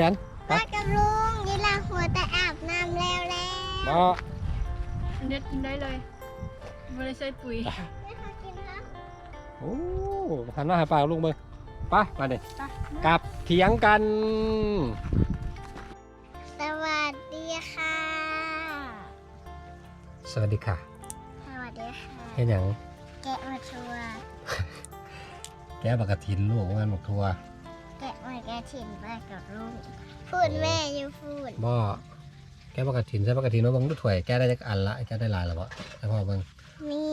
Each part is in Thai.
บแขนไปป้ากับลุงยีลาหัวแต่อาบน้ำแล้วแล้วบ่เด็ดกินได้เลยไม่ได้ใส่ปุ๋ยไม่ขอกินครับโอ้หันมาหาปลาลุงเบิ่งไปมาเด็ไปกลับเถียงกัน สวัสดีค่ะ สวัสดีค่ะ สวัสดีค่ะเฮ็ดหยังแกะมาทัวร์แกะบักกะทินลูกงานบักทัวแกะมา แกะถิ่นป้ากับลุงพูดแม่อยู่พูดบ่แกะบักกะทินใส่บักกะทินมาเบิ่งดูถ้วยแกได้จักอันละแกได้หลายแล้วบ่ให้พ่อเบิ่งนี่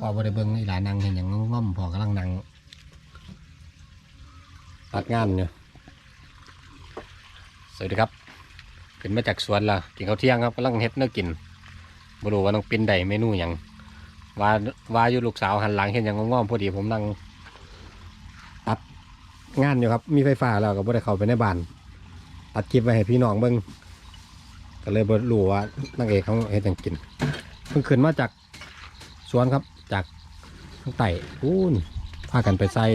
พ่อบ่ได้เบิ่งอีหลานนั่งเห็นหยังง่อมๆพ่อกำลังนั่งตัดงานอยู่สวัสดีครับขึ้นมาจากสวนละกินข้าวเที่ยงครับกำลังเฮ็ดเนื้อกินบ่รู้ว่าน้องปินได้เมนูหยังว่าว่าอยู่ลูกสาวหันหลังเห็นหยังง่อมๆพอดีผมนั่ง งานอยู่ครับ มีไฟฟ้าแล้วก็บ่ได้เข้าไปในบ้านตัดคลิปไว้ให้พี่น้องเบิ่งก็เลยบ่รู้ว่านางเอกเขาเฮ็ดหยังกิน เพิ่งขึ้นมาจากสวนครับ จากข้างใต้อู้นพากันไปใส่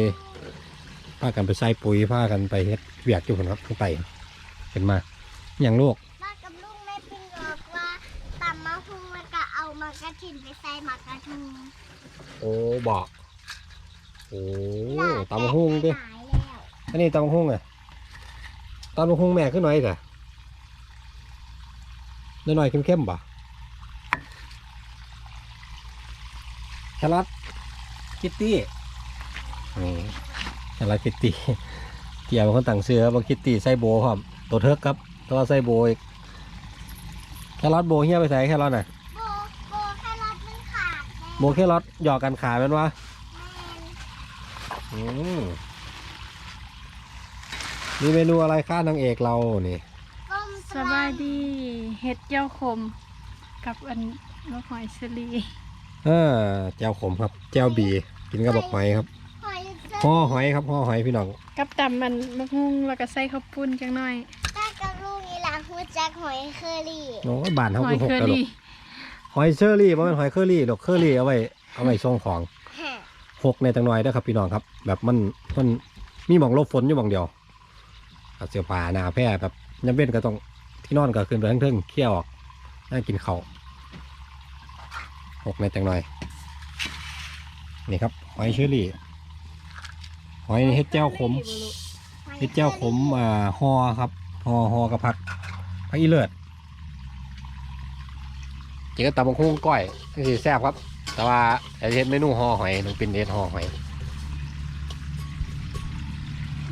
พากันไปใส่ปุ๋ยพากันไปเฮ็ดเวียกอยู่พุ่นครับข้างใต้เป็นมาอย่างลูกป้ากับลุงแม่พิงบอกว่าตำมะฮุงแล้วก็เอามากระถิ่นไปใส่หมากกระทุงโอ้บอกโอ้ตำบักหุ่งดิหายแล้ว อันนี้ตำบักหุ่งอะตำบักหุ่งแม่ขึ้นหน่อยจ้ะน้อยๆเข้มๆบ่แครอทคิตตี้นี่แครอทคิตตี้เกี่ยวกับคนต่างเสือบางคิตตี้ใส่โบพร้อมตัวเทิร์กครับตัวใส่โบอีกแครอทโบเฮียไปใส่แครอทน่ะโบโบแค่รถมันขาดโบแครอทหยอกกันขายเป็นวะแม่นอืม มีเมนูอะไรคะนางเอกเรานี่ก้มสบายดีเห็ดเจ้าคมกับอันมะหอยเชอรี่เออแจ่วขมครับแจ่วบีกินกับบอกหอยครับหอยเจอห่อหอยครับห่อหอยพี่น้องกับตำมันมะฮุงแล้วก็ใส่ข้าวปุ้นจังหน่อยป้ากับลุงนี่หลังหัวจักหอยเคอรี่โอ้ยบานเขาหอคืยอหกเคอตลกรี่หอยเชอรี่บ่เป็นหอยเคอรี่ดอกเคอรี่เอาไว้เอาไว้ส่งของฮะหกในตังหน่อยเด้อครับพี่น้องครับ แบบมันมันมีหมองหลบฝนอยู่หมองเดียว เอาเสื้อผ้าหนาแพร่แบบยำเว้นก็ต้องที่นอนก็ขึ้นไปทั้งเทิงเคี่ยวออกน่ากินเขาวหกในตังหน่อย นี่ครับหอยเชอรี่หอยเฮ็ดแจ่วขมเฮ็ดแจ่วขมอ่าหอครับหอหอกระพักพักอีเลิศจริงก็ตำบักหุ่งก้อยนี่สิแซ่บครับ แต่ว่าไอเฮ็ดเมนูหอหอยน้องปินเฮ็ดหอหอย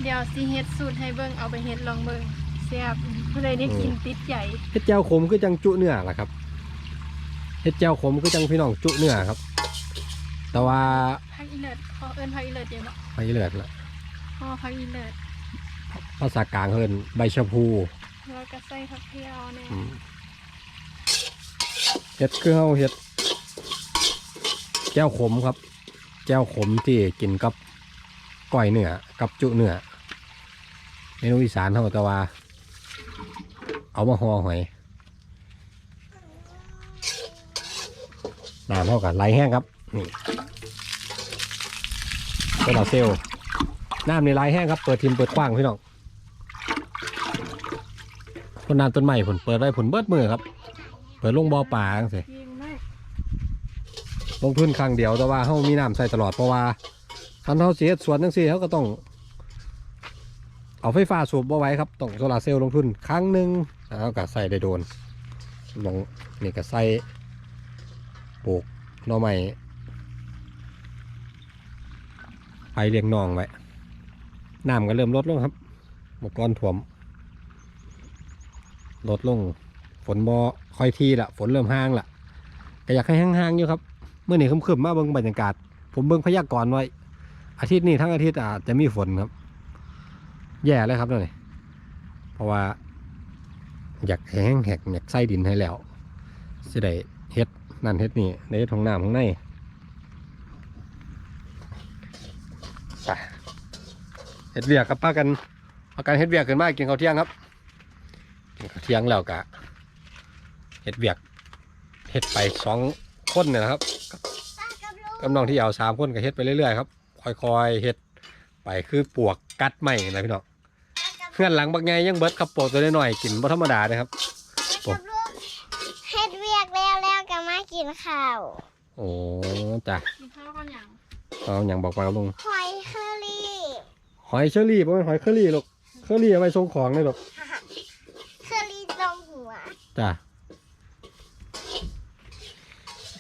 ดี๋ยวสิเฮ็ดสูตรให้เบิ่งเอาไปเฮ็ดลองเบิ่งแซ่บผู้ใดได้กินติดใจเฮ็ดแจ่วขมคือจังจุเนื้อล่ะครับเฮ็ดแจ่วขมคือจังพี่น้องจุเนื้อครับ แต่ว่าผักอีเลิศขอเอิ้นผักอีเลิศเดี๋ยวเนาะพักอีเลิศล่ะห่อผักอีเลิศภาษากลางเฮินใบชะพูแล้วก็ใส่ผักเพียวเนี่ยอืมเฮ็ดคือเฮาเฮ็ดแจ่วขมครับ แจ่วขมที่กินกับก้อยเนื้อกับจุเนื้อ เมนูอีสานเฮาต่ว่าเอามาห่อหอยน้ำเท่ากันไหลแห้งครับนี่โซลาเซลน้ำในไหลแห้งครับ เปิดทิมเปิดกว้างพี่น้องคนน้ำต้นใหม่ผลเปิดไว้ผลเบิดมือครับ เปิดลงบ่อป่าจังสิยิงมากลงทุนครั้งเดียวแต่ว่าเขามีน้ำใส่ตลอดเพราะว่าคันเขาเสียสวนจังซี่เขาก็ต้อง เอาไฟฟ้าสูบบ่ไว้ครับต้องโซลาเซลล์ลงทุนครั้งหนึ่งแล้วก็ใส่ได้โดนลงนี่ก็ใส่ปลูกหน่อไม้ไปเลี้ยงนองไว้น้ำก็เริ่มลดลงครับบกก้อนถ่วมลดลง ฝนบ่ค่อยทีละฝนเริ่มห้างละก็อยากให้ห้างๆอยู่ครับเมื่อนี้คึมๆมาเบิ่งบรรยากาศ ผมเบิ่งพยากรณ์ไว้ อาทิตย์นี้ทั้งอาทิตย์อาจจะมีฝนครับ แย่เลยครับนี่เพราะว่า อยากแห้งแหกอยากใส่ดินให้แล้วสิได้เฮ็ดนั่นเฮ็ดนี่ในเฮ็ดของน้ำของในไปเฮ็ดเวียกกับป้ากันเอากันเฮ็ดเวียกขึ้นมากินข้าวเที่ยงครับกินข้าวเที่ยงแล้วกะเฮ็ดเวียกเฮ็ดไปสองคนเนี่ยนะครับป้ากับลุงกำลังที่เอาสามคนก็เฮ็ดไปเรื่อยๆครับค่อยๆเฮ็ดไปคือปวกกัดไม้นะพี่น้องป้ากับ เพื่อนหลังบักไงยังเบิดครับโปตัวน้อยๆกินบ่ธรรมดาเลยครับ โอ้กับลูกเฮ็ดเวียกแล้วแล้วก็มากินข้าวโอ้จ้ะกินข้าวก่อนอย่างเอาอย่างบอกมาลุงหอยเคอรี่หอยเชอรี่บ่แม่นหอยเคอรี่หรอกเคอรี่เอาไว้ส่งของเลยหรอกเคอรี่ตรงหัวจ้ะ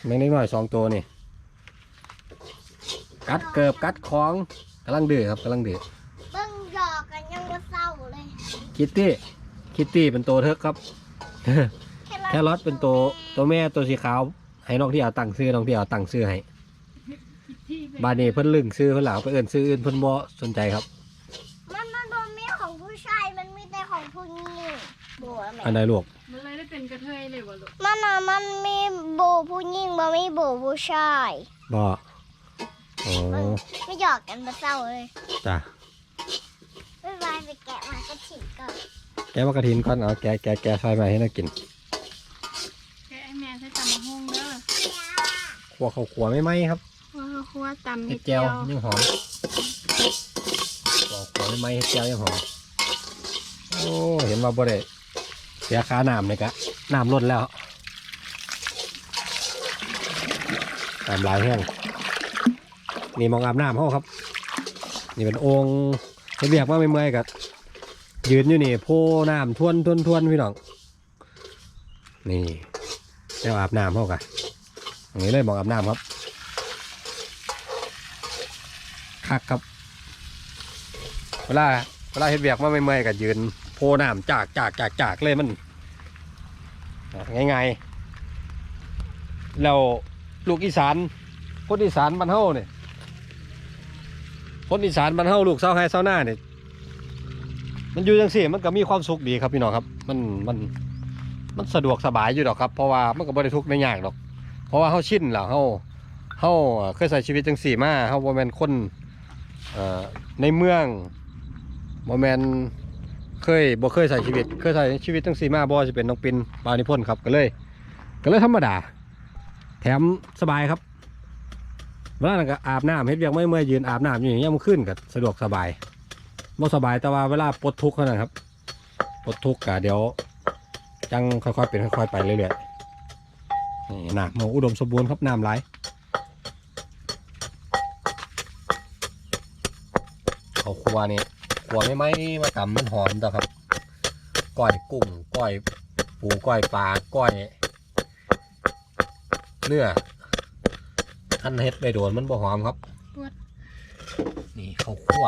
แมงเล็กน้อยสองตัวนี่กัดเกิบกัดของกำลังดื้อครับกำลังดื้อ เบิ่งหยอกกันยังบ่เศร้าเลย คิตตี้ คิตตี้เป็นตัวเทิกครับ แครอทเป็นตัวตัวแม่ตัวสีขาว ให้น้องที่เอาตั้งซื้อน้องที่เอาตั้งซื้อให้ที่เป็นบานนี้เพิ่นลึงซื้อเพิ่นหลาไปเอิ้นซื้ออื่นเพิ่นบ่สนใจครับ มันมันบ่มีของผู้ชายมันมีแต่ของผู้หญิงบัวแม่อันใดลูกมันเลยได้เป็นกระเทยเลยบ่ลูกมันน่ะมันมีโบผู้หญิงบ่มีโบผู้ชายบ่โอ้ไม่หยอกกันบ่เศร้าเลยจ้ะบ๊ายบาย ไปแกะมันก็ถิ่นก่อนแกะมากระถินก่อนเอาแกะแกะแกะใส่มาให้น่ากินแกไอ้แม่ใส่ตำมะฮงเด้อขัวข้าวขัวไม่ไหมครับว่าเขาคั่วตำเห็นิดดแจเดียววยังหอมขัวขัวไม่ไหมเห็ดแจวยังหอมโอ้เห็นว่าบ่ได้เสียค่าน้ำเลยกะน้ำลดแล้วน้ำลายแห้งนี่มองอาบน้ำเขาครับ นี่เป็นโองค์เฮ็ดเบียกมาไม่เมื่อยๆกับ ยืนอยู่นี่โพน้ำทวนทวนทวนพี่น้อง นี่แล้วอาบน้ำเข้ากันตรงนี้เลยมองอาบน้ำครับคักครับ เวลาเวลาเฮ็ดเบียกมาไม่เมื่อยกับยืน โพน้ำจากจากจากจากเลยมันง่ายๆแล้วลูกอีสานคนอีสานบ้านเฮาเนี่ยคนอีสานบ้านเฮาลูกเศร้าไห้เศร้าหน้าเนี่ย มันอยู่จังสี่มันก็มีความสุขดีครับพี่น้องครับ มันมันมันสะดวกสบายอยู่ดอกครับ เพราะว่ามันก็บ่ได้ทุกข์ได้ยากดอก เพราะว่าเฮาชินแล้วเฮาเฮาเคยใช้ชีวิตจังสี่มาเฮาบ่แมนคนในเมืองโมแมนเคยบ่เคยใส่ชีวิต เคยใส่ชีวิตตั้งสี่มาบ่จะเป็นน้องปินบานิพนธ์ครับก็เลย ก็เลยธรรมดา แถมสบายครับเวลานั้นก็อาบน้ำเฮ็ดเวียกไม่เมื่อยยืนอาบน้ำอยู่อย่างเงี้ยมันขึ้นก็สะดวกสบาย บ่สบายแต่ว่าเวลาปลดทุกข์เท่านั้นครับปลดทุกข์ก็เดี๋ยวจังค่อยๆเป็นค่อยๆไปเรื่อยๆนี่น้ำมันอุดมสมบูรณ์ครับน้ำไหลายเขาครัวนี่ครัวไม่ไหมมากำมันหอมต่อครับก้อยกุ้งก้อยปูก้อยปลาก้อยเนื้อขั้นเฮ็ดไปโดนมันบ่หอมครับนี่ข้าวคั่ว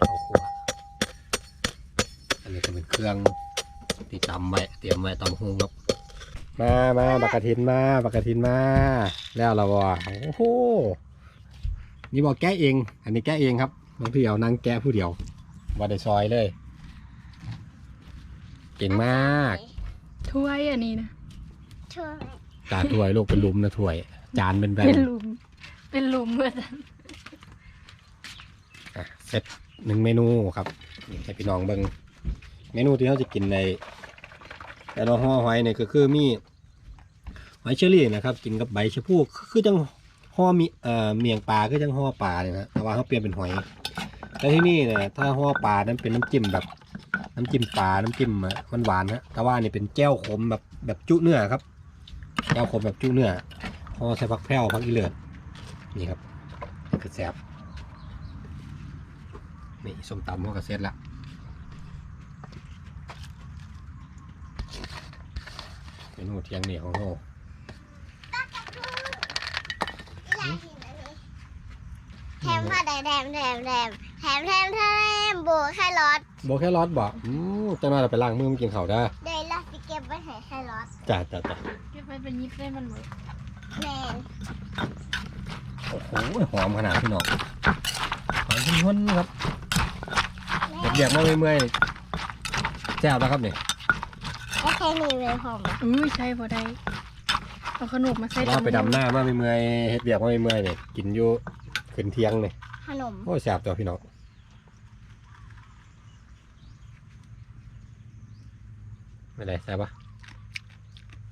ข้าวคั่วอันนี้ก็ เป็นเครื่องที่ตำไว้เตรียมไว้ตำหุงครับมามาบักกะทินมาบักกะทินมา แล้วเราบ่โอ้โหนี่บอกแกะเอง อันนี้แกะเองครับบางทีเอานั่งแกะผู้เดียวว่าได้ซอยเลย เก่งมากถ้วยอันนี้นะช่วยตาถ้วยลูกเป็นหลุมนะถ้วย จานเป็นแบนเป็นหลุม เป็นหลุมเมื่อนั้นอะเสร็จหนึ่งเมนูครับนี่ให้พี่น้องเบิ่ง เมนูที่เขาจะกินในแต่เราห่อหอยเนี่ยก็คือมีหอยเชอรี่นะครับกินกับใบชะพูคือจังห่อมีเอ่อเมียงปลาคือจังห่อปลาเนี่ยนะแต่ว่าเขาเปลี่ยนเป็นหอยแต่ที่นี่เนี่ยถ้าห่อปลานั้นเป็นน้ำจิ้มแบบ น้ำจิ้มปลาน้ำจิ้มมันหวานๆฮะแต่ว่านี่เป็นแก้วขมแบบแบบจุเนื้อครับแก้วขมแบบจุเนื้อห่อใส่ผักแพร่วผักอีเลือดนี่ครับนี่คือแซ่บนี่ส้มตำเขาก็เสร็จละ เมนูเทียงเหนียวของเขาอยากกินอันนี้แถมผ้าแดงแถมแถมแถมแถมแถมแถมโบแครอทโบแค่รอดบ่อืมจังหน่อยเราไปล้างมือมากินข้าวได้อเดี๋ยวเราจะเก็บไว้ให้แครอทจ้าจ้าจ้าเก็บไว้เป็นยิบได้มันหมดแมนโอ้โหหอมขนาดพี่น้องหอมหุ่นๆครับแม่เด็กๆมาเมื่อยๆแซ่บแล้วครับเนี่ก็แค่นี้เลยผมอุ้ยใช่พอได้เอาขนมมาใส่เราไปดำหน้ามาเมื่อยๆเฮ็ดเบียกมาเมื่อยๆเนี่ยกินอยู่ขึ้นเที่ยงเนี่ยขนมโอ้ยแซ่บตัวพี่น้องไม่ได้แซ่บปะ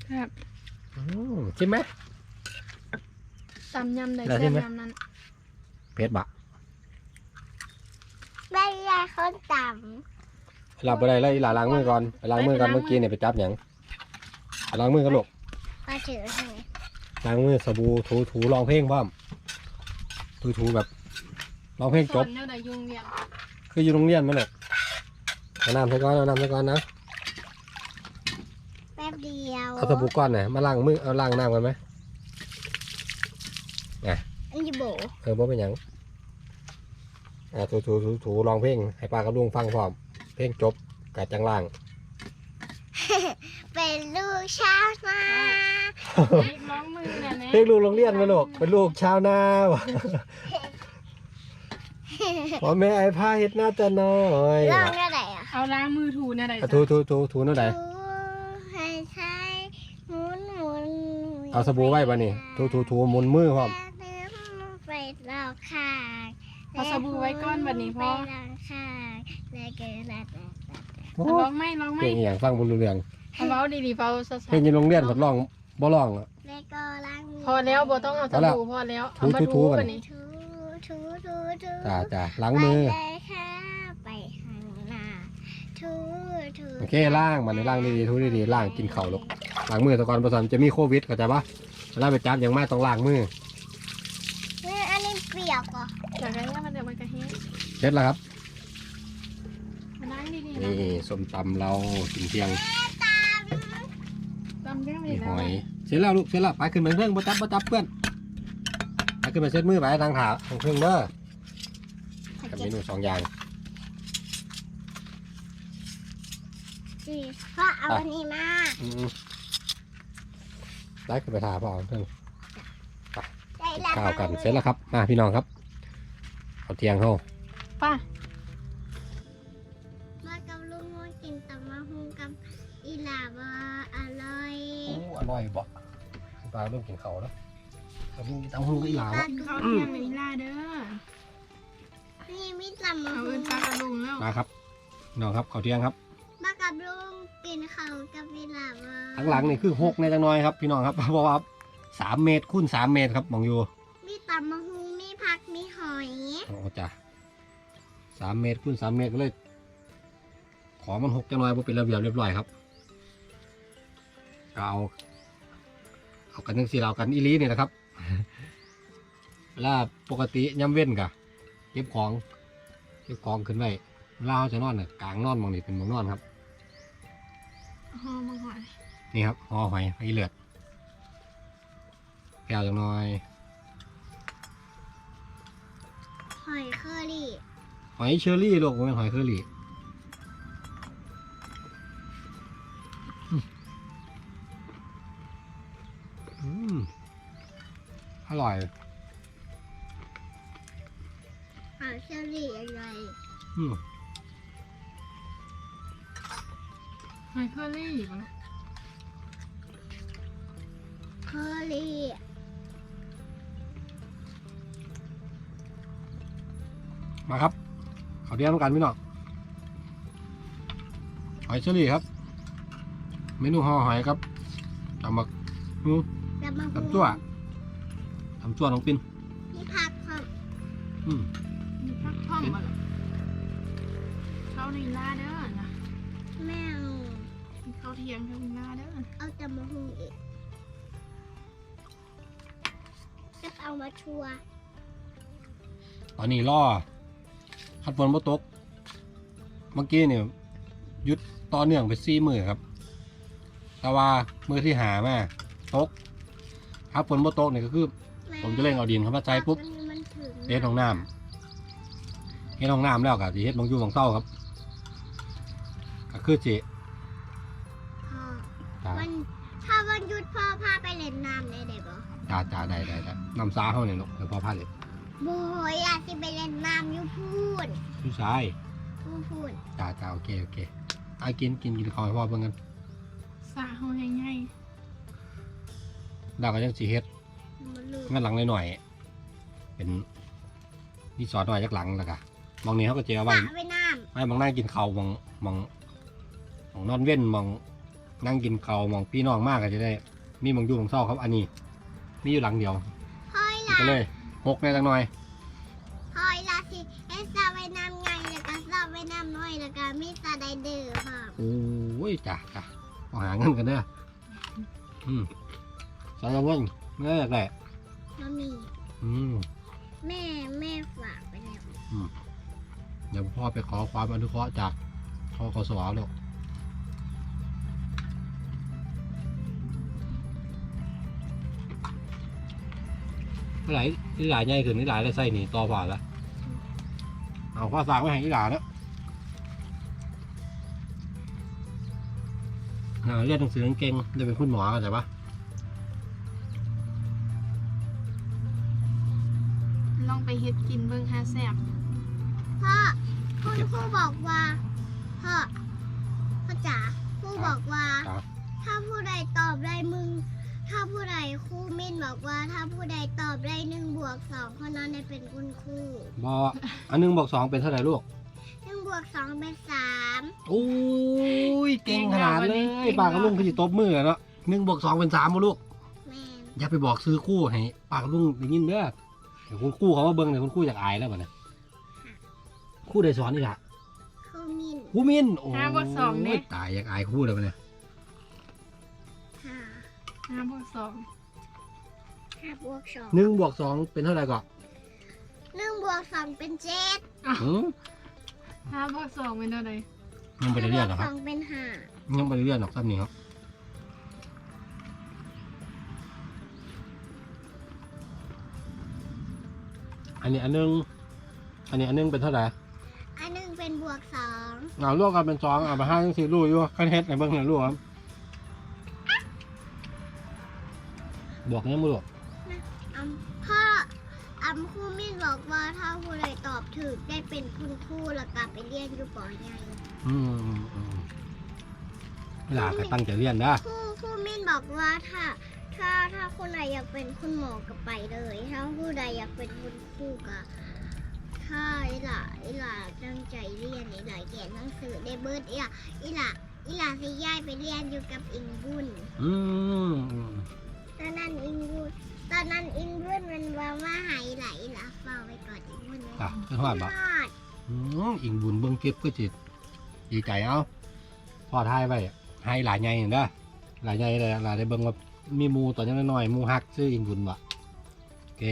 ครับอืมชิมไหมตำยำใดได้แซ่ใช่บไหมยำนั้นเผ็ดบะแม่ยายคนต่ หลับไปได้เลยอีหลาล้างมือก่อนไปล้างมือก่อนเมื่อกี้เนี่ยไปจับหยังไปล้างมือกันลูกมาถือให้ล้างมือสบู่ถูถูร้องเพลงพร้อมถูถูแบบร้องเพลงสจอบนแนวใดยุ่งเรียนคืออยู่โรงเรียนมั้ยลูกเอาน้ำใส่ก้อนเอาน้ำใส่ก้อนนะ แป๊บเดียวเอาสบู่ก้อนหน่อยมาล้างมือ เอาล้างน้ำกันไหมอันนี้โบ เออบ่เป็นหยังอ่าถูถูถูถูร้องเพลงให้ป้ากับลุงฟังพร้อมเพ ลงจบกะจังล่าง เป็นลูกชาวนาเฮ้ยน้องมือเนี่ยนะเพลงลูกโรงเรียนไหมลูกเป็นลูกชาวนาวะพ่อแม่ไอ้พาเฮ็ดหน้าจะน้อยร้องได้ไหนอะเอาล้างมือถูเนี่ยใดอะถูถูถูถูนั่นไหนถูให้ใช้หมุนหมุนเอาสบู่ไว้ป่ะนี่ถูถูถูหมุนมือพร้อมไปรอบข้างเอาสบู่ไว้ก้อนบัดนี้พอไปรอบข้างแล้วก็รัดรัดรัดรัดโอ้ร้องไหม่ร้องไหเพลม่งอหย่างฟังบุญเรืองเอาเบาดีๆเบาสดเพลงอยินโรงเรียนทดลองบ่ร้องอะแล้วก็ล้างมือๆพอแล้วบ่ต้องเอาสบู่พอแล้วเอามาถูถูๆๆก่อนบัดนี้ถูถูถูถูจ้าจ้าล้างมือ ไปเลยค่ะไปข้างหน้าถูถูโอเคล้างมันล้างดีๆทุดีๆล้างกินข้าวลูกล้างมือตะกอนประสานจะมีโควิดเข้าใจปะเวลาไปจับอย่างมากต้องล้างมือนี่อันนี้เปียกเหรอจากนั้นมันเดี๋ยวมันกระเฮ็ดเสร็จแล้วครับมาล้างดีๆ นะนี่ส้มตำเรากินเที่ยงตำเรื่องมีนี้หนะอยเสร็จแล้วลูกเสร็จแล้วไปขึ้นไปเครื่องบ่จับบ่จับเพื่อนไปขึ้นไปเซ็ตมือไปทางขาทางเครื่องเด้อกับเมนูสองอย่างสิพ่อเอาอันนี้มาอืมได้ขึ้นไปทาพ่อเอาเครื่อง ได้แล้วข้าวกันเสร็จแล้วครับ มาพี่น้องครับเอาเที่ยงเข้าป้า โอ้อร่อยบ่ปลาเริ่มกินข้าวแล้วตำหูตำหูก็อีหลาวะกินข้าวเที่ยงเลยล่าเด้อนี่มีตำมะเอาฮุเอินงปลากระลุงแล้วมาครับน้องครับข้าวเที่ยงครับมากับลุงกินข้าวกับอีหลาบาข้างหลังนี่คือหกในจังน้อยครับ พี่น้องครับเพราะว่าสามเมตรคูณสามเมตรครับมองอยู่ มีตำมะฮุงมีผักมีหอยโอ้จ้ะสามเมตรคูณสามเมตรก็เลย ของมันหกจังน้อยบ่เป็นระเบียบเรียบร้อยครับก็เอา เอากันทั้งสี่เรากันอีหลีนี่แหละครับเวลาปกติย่ำเว้นกะเก็บของเก็บของขึ้นไว้เวลาเราจะนอนน่ะกลางนอนมองนี่เป็นมองนอนครับหอมมาหอยนี่ครับห่อหอยหอยเลือดแก้วจังน้อยหอยเคอรี่หอยเชอรี่ลูกมันเป็นหอยเคอรี่ อร่อยหอยเคอรี่อะไรอืมหอยเคอรี่บ่เคอรี่มาครับเขาวเดียวกันพี่น้องหอยเชอรี่ครับ เมนูห่อหอยครับตำบักอืมตำมะฮุงตำจั่ว ตำจั่วน้องปินมีผักครับอืมมีพักท่อมมาแล้วข้าวในล่าเด้อนะแม่เอามีข้าวเที่ยงข้าวในล่าเด้อเอาตำมะฮุงอีกก็เอามาชัวร์ตอนนี้ล่อคัดฝนบ่ตก เมื่อกี้เนี่ยหยุดต่อเนื่องไปสี่มือครับ แต่ว่ามือที่หามาตกคัดฝนบ่ตกเนี่ยก็คือ ผมจะเล่งเอาดินเข้ามาใจปุ๊บมันถึงเฮ็ดห้องน้ำเฮ็ดห้องน้ำแล้วก็สิเฮ็ดบางอยู่บางเศร้าครับก็คือจิพ่อจ้าวันถ้าวันหยุดพ่อพาไปเล่นน้ำได้ไหมบ่จ้าจ้าได้ได้ได้น้ำซาเฮาเนี่ยลูกเดี๋ยวพอพาเลยโบยอยากจะไปเล่นน้ำอยู่พูนผู้ชายพูนพูนจ้าจ้าโอเคโอเคอากินกินกินข้าวให้พ่อเบิ่งกัน สาเขาให้ง่ายดาวก็ยังสิเฮ็ด มันลืมงั้นหลังหน่อยๆเป็นรีสอร์ทหน่อยจักหลังแล้วก็มองนี้เขาก็เจอสไว้ระไปน้ไว้มองนั่งกินข้าวมองมองมองนอนเว้นมองนั่งกินข้าวมองพี่น้องมากก็จะได้ มีมองอยู่มองเศร้าครับ อันนี้มีอยู่หลังเดียวำพ่อยมันละก็เลยหกในจังหน่อยพ่อยละสิเอ็นสระไปน้ำไงแล้วก็สระไปน้ำน้อยแล้วก็มีสระใดเดิอ้ยจ้ะจ้ะเอาหาเงินกันเด้ออืมสารเงิ นเงินแหละมามีอืมแม่แม่ฝากไปแล้วเดี๋ยวพ่อไปขอความอนุเคราะห์จากทกสแล้วหลายอีหลายใหญ่ขึ้นอีหลายได้ใส่หนีต่อผ่านละเอาข้อสากไว้ให้อีหลาแล้วอ่าเรียนหนังสือเก่งๆได้เป็นคุณหมอเข้าใจปะ ลองไปเฮ็ดกินเบิ่งหาแซ่บพ่อคุณครูบอกว่า พ่อพ่อจ๋าครูบอกว่า ครับถ้าผู้ใดตอบได้มึง ถ้าผู้ใดครูมินบอกว่า ถ้าผู้ใดตอบได้หนึ่งบวกสองคนนั้นได้เป็นคุณครูบออันหนึงบอกสองเป็นเท่าไหร่ลูกหนึ่งบวกสองเป็นสามโอ้ยเก่งขนาดเลยปากกับลุงคือจิตบมือเนาะหนึ่งบวกสองเป็นสามบ่ลูก แม่นอย่าไปบอกซื้อคู่ให้ปากกับลุงได้ยินเด้อเดี๋ยวคุณครู่เขามาเบิ่งเดี๋ยวคุณครู่อยากอายแล้วบ่เนี่ยครู่ได้สอนนี่ล่ะครูมินครู่มินโอ้ห้าบวกสองเนี่ย ยตายอยากอายครู่แล้วบ่เนี่ยห้าห้าบวกสองห้าบวกสองหนึ่งบวกสองเป็นเท่าไหร่ก่อนหนึ่งบวกสองเป็นเจ็ดหืมห้าบวกสองเป็นเท่าไหร่ยังไม่ได้เรียนหรอกบวกคสรับองเป็นห้ายังไม่ได้เรียนหรอกครับนี่ครับ อันนี้อันหนึง อันนี้อันหนึงเป็นเท่าไหร่อันหนึ่งเป็นบวกสองเอาลวกกันเป็นสองเอาไปห้าจังสี่ลูกอยู่ขั้นเฮ็ดในเบิ้งในลูกครับบวกเนี้ยมือลูกอำพ่ออำครูมินบอกว่าถ้าผู้ใดตอบถูกได้เป็นคุณครูแล้วกลับไปเรียนอยู่ปอใหญ่อืมอืมอืมหลาก็ตั้งใจเรียนนะ ครูครูมินบอกว่าถ้า ถ้าถ้าคนใดอยากเป็นคุณหมอก็ไปเลย ถ้าผู้ใดอยากเป็นคุณครูก็ถ้าอีหล่าอีหล่าตั้งใจเรียนอีหล่าเขียนหนังสือได้เบิร์ดอีหล่าอีหล่าอีหล่าสิย้ายไปเรียนอยู่กับอิงบุญอืมอืมตอนนั้นอิงบุญตอนนั้นอิงบุญมันว่ามาหายไหลหล่ะเฝ้าไปก่อนอิงบุญเลยอะขึ้นหอดบ่รอดอืมอิงบุญเบิ้งคลิปก็จิตดีใจเอาพอทายไว้ให้หลายใหญ่เด้อหลายใหญ่เลยหลายได้เบิ้งว่า มีหมูตัวยังน้อยๆหมูฮักชื่ออิงบุญบ่โอเค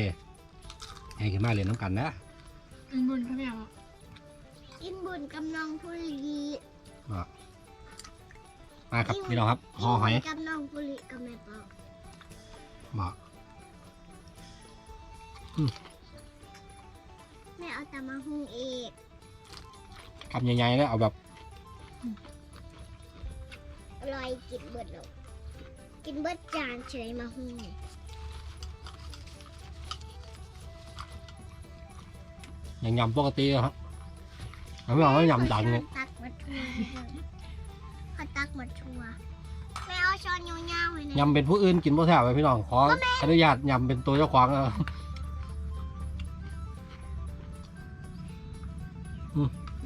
ให้ขึ้นมาเรียนน้ำกันนะอันบุญเขาไม่เอาอิงบุญกำนองผู้ลีมาครับพี่น้องครับห่อหอยงบุญกำนองผู้ลีก็ไม่บอกบ่แม่เอาแต่มาหุงเองคำใหญ่ๆแล้วเอาแบบอร่อยกินเบิดหรอก กินเบิดจานเฉยมาหุงอย่างยำปกติอะครับเอาไม่เอาไม่ยำจานเนี่ยตักมาทัวเขาตักมาทัวแม่เอาช้อนยาวๆเลยนะยำเป็นผู้อื่นกินบ่แซ่บไปพี่น้องขออนุญาตยำเป็นตัวเจ้าของเอา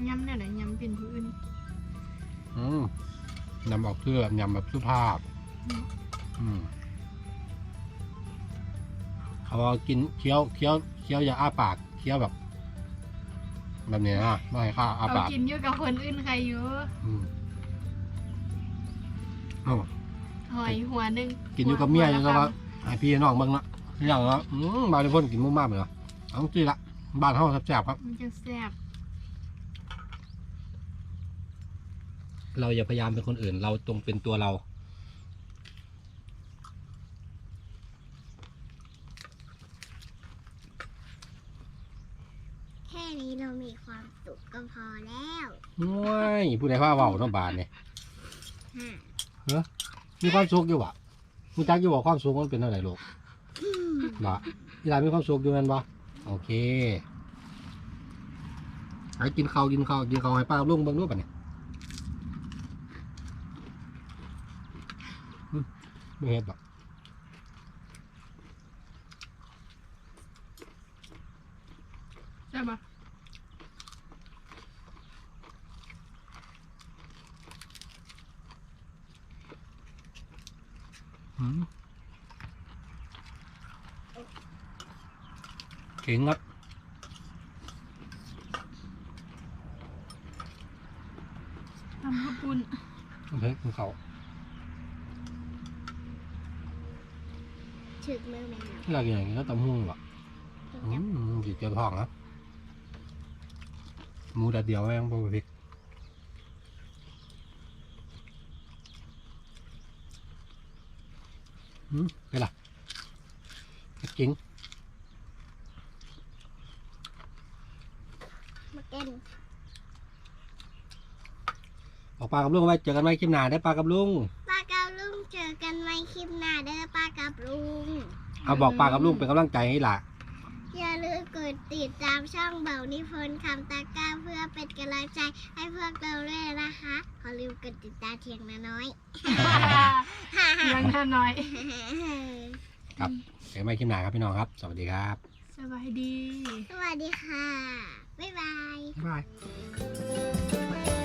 ย้ำเนี่ยไหนย้ำเป็นผู้อื่นอืมยำออกเพื่อยำแบบสุภาพอืม เขาบอกกินเคี้ยวเคี้ยวเคี้ยวอย่าอ้าปากเคี้ยวแบบแบบนี้นะไม่ให้ข้าอ้าเอาปากกินอยู่กับคนอื่นใครอยู่อืมเอ้า หอยหัวหนึ่งกินอยู่กับเมียหัยังละก็ว่าคให้พี่น้องเบ้างละอย่างละอืมบางคนกินมุ่มากเลยเหรอเอาจริงละบ้านเฮาแซ่บๆครับำมันจะแซ่บเราอย่าพยายามเป็นคนอื่น เราตรงเป็นตัวเรา นี้เรามีความสุขก็พอแล้วว้ายผู้ใดว่าเว้าเน้องบานเนี่ยฮะมีความสุขอยู่วะมีจักอยู่ว่าความสุขมันเป็นอะไรลูกบ่ที่ร้านมีความสุขอยู่แมันบ่โอเคไอ้กินข้าวกินข้าวกินข้าวให้ป้ากับลุงเบิ่งดูป่ะเนี่ยอืมไม่เห็นบ่ใช่ปะ อืม เก่งครับทำข้าวปุ้นโอเคมึงเขาถึกมือแมวที่เรากินอย่างนี้ก็ตำหุ่งหรอถึงอืจะมจีเจียวทองครับหมูแดดเดียวแม่งบ่มีพริกอืม ไปล่ะเผ็ดจริงมาเต้นออกปลากับลุงไว้เจอกันไหมคลิปหน้าได้อปลากับลุงป้ากับลุงเจอกันไว้คลิปหน้าเด้อป้ากับลุง เอาบอกปลากับลุงเป็นกำลังใจให้ล่ะอย่าลื มกดติดตามช่องเบานิพนธ์คำตาก้าเพื่อเป็นกำลังใจให้พวกเราด้วยนะคะขอลืมกดติดตามเทียงนาน้อยยังท่าน้อย ครับเจอกันไหมคลิปหน้าครับพี่น้องครับ สวัสดีครับ สบายดี สวัสดีค่ะ บ๊ายบาย บ๊ายบาย